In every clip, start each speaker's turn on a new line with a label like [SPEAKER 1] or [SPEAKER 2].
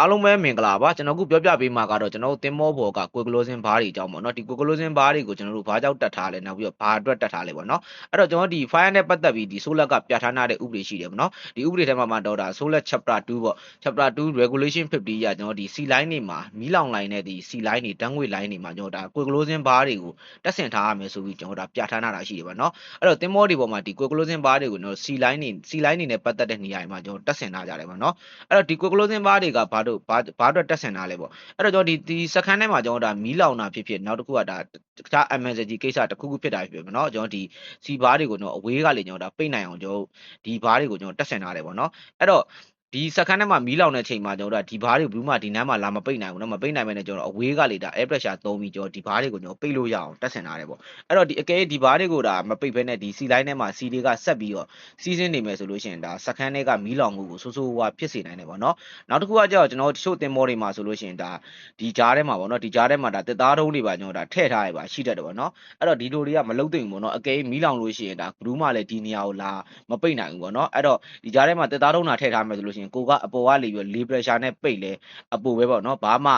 [SPEAKER 1] အားလုံးပဲမင်္ဂလာပါကျွန်တော်ခုပြောပြပေးမှာကတော့ကျွန်တော်တို့တင်မောဘော်ကကွေကလိုစင်ဘားတွေအကြောင်းပေါ့နော်ဒီကွေကလိုစင်ဘားတွေကိုကျွန်တော်တို့ဘာကြောင့်တက်ထားလဲနောက်ပြီးတော့ဘာအတွက်တက်ထားလဲပေါ့နော်အဲ့တော့ကျွန်တော်ဒီ fire နဲ့ပတ်သက်ပြီးဒီဆိုလက်ကပြဋ္ဌာန်းထားတဲ့ဥပဒေရှိတယ်ပေါ့နော်ဒီဥပဒေထဲမှာမှတော့ဒါဆိုလက် chapter 2ပေါ့ chapter 2 regulation 50ရကျွန်တော်ဒီ C line တွေမှာမီးလောင် line နဲ့ဒီ C line တွေတန်းငွေ line တွေမှာကျွန်တော်ဒါကွေကလိုစင်ဘားတွေကိုတက်ဆင်ထားရမယ်ဆိုပြီးကျွန်တော်ဒါပြဋ္ဌာန်းထားတာရှိတယ်ပေါ့နော်အဲ့တော့တင်မောတွေပေါ်မှာဒီကွေကလိုစင်ဘားတွေကိုကျွန်တော် C line တွေ C line တွေနဲ့ပတ်သက်တဲ့နေရာတွေမှာကျွန်တော်တက်ဆင်ထားကြတယ်ပေါ့နော်အဲ့တော့ဒီကွေကလိုစင်ဘားတွေကဘာတို့ဘာဘာအတွက်တက်ဆင်ထားလဲပေါ့အဲ့တော့ကျွန်တော်ဒီဒီစခန်းထဲမှာကျွန်တော်ဒါမီးလောင်တာဖြစ်ဖြစ်နောက်တစ်ခုကဒါတခြား emergency ကိစ္စတစ်ခုခုဖြစ်တာဖြစ်ဖြစ်ပေါ့နော်ကျွန်တော်ဒီစီဘားတွေကိုကျွန်တော်အဝေးကလေကျွန်တော်ဒါပိတ်နိုင်အောင်ကျွန်တော်ဒီဘားတွေကိုကျွန်တော်တက်ဆင်ထားတယ်ပေါ့နော်အဲ့တော့ ဒီစခန်းထဲမှာမီးလောင်တဲ့ချိန်မှာကျွန်တော်တို့ဒီဘားတွေဘူးမှဒီနမ်းမှာလာမပိတ်နိုင်ဘူးเนาะမပိတ်နိုင်မဲ့နဲ့ကျွန်တော်အဝေးကလေဒါ air pressure သုံးပြီးကျွန်တော်ဒီဘားတွေကိုကျွန်တော်ပိတ်လို့ရအောင်တက်ဆင်ထားတယ်ပေါ့အဲ့တော့ဒီအကယ်ဒီဘားတွေကိုဒါမပိတ်ဘဲနဲ့ဒီစီလိုင်းထဲမှာစီတွေကဆက်ပြီးတော့စီးစင်းနေမယ်ဆိုလို့ရှိရင်ဒါစခန်းထဲကမီးလောင်မှုကိုဆိုးဆိုးဝါးဖြစ်စေနိုင်တယ်ပေါ့နော်နောက်တစ်ခုကကျတော့ကျွန်တော်တချို့တင်မောတွေမှာဆိုလို့ရှိရင်ဒါဒီကြားထဲမှာပေါ့နော်ဒီကြားထဲမှာဒါတစ်သားတုံးတွေပါကျွန်တော်ဒါထည့်ထားရပါရှိတတ်တယ်ပေါ့နော်အဲ့တော့ဒီလိုတွေကမလုံသိဘူးပေါ့နော်အကယ်မီးလောင်လို့ရှိရင်ဒါဘယ်သူမှလည်းဒီနေရာကိုလာမပိတ်နိုင်ဘူးပေါ့နော်အဲ့တော့ဒီကြားထဲမှာတစ်သားတုံးတာထည့်ထားမယ်ဆိုလို့ ရှိရင်ကိုကအပေါ်ကနေပြီးလေ pressure နဲ့ပိတ်လဲအပေါ်ပဲပေါ့နော်ဘာမှ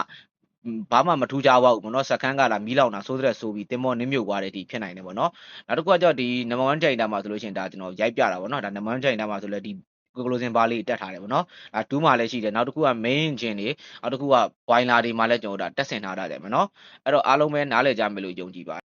[SPEAKER 1] ဘာမှမထူးခြားပါဘူးပေါ့နော်စကန်ကလာမီးလောင်တာဆိုတဲ့ဆိုပြီးတင်မောနင်းမြုပ်သွားတဲ့ဒီဖြစ်နိုင်တယ်ပေါ့နော်နောက်တစ်ခုကကျတော့ဒီ number 1 chain တာမှာဆိုလို့ရှိရင်ဒါကျွန်တော်ရိုက်ပြတာပေါ့နော်ဒါ number 1 chain တာမှာဆိုလဲဒီ closing bar လေးတက်ထားတယ်ပေါ့နော်အဲ2မှာလည်းရှိတယ်နောက်တစ်ခုက main engine တွေနောက်တစ်ခုက boiler တွေမှာလည်းကျွန်တော်တို့ဒါတက်ဆင်ထားတာတယ်ပေါ့နော်အဲ့တော့အားလုံးပဲနားလည်ကြမယ်လို့ယုံကြည်ပါ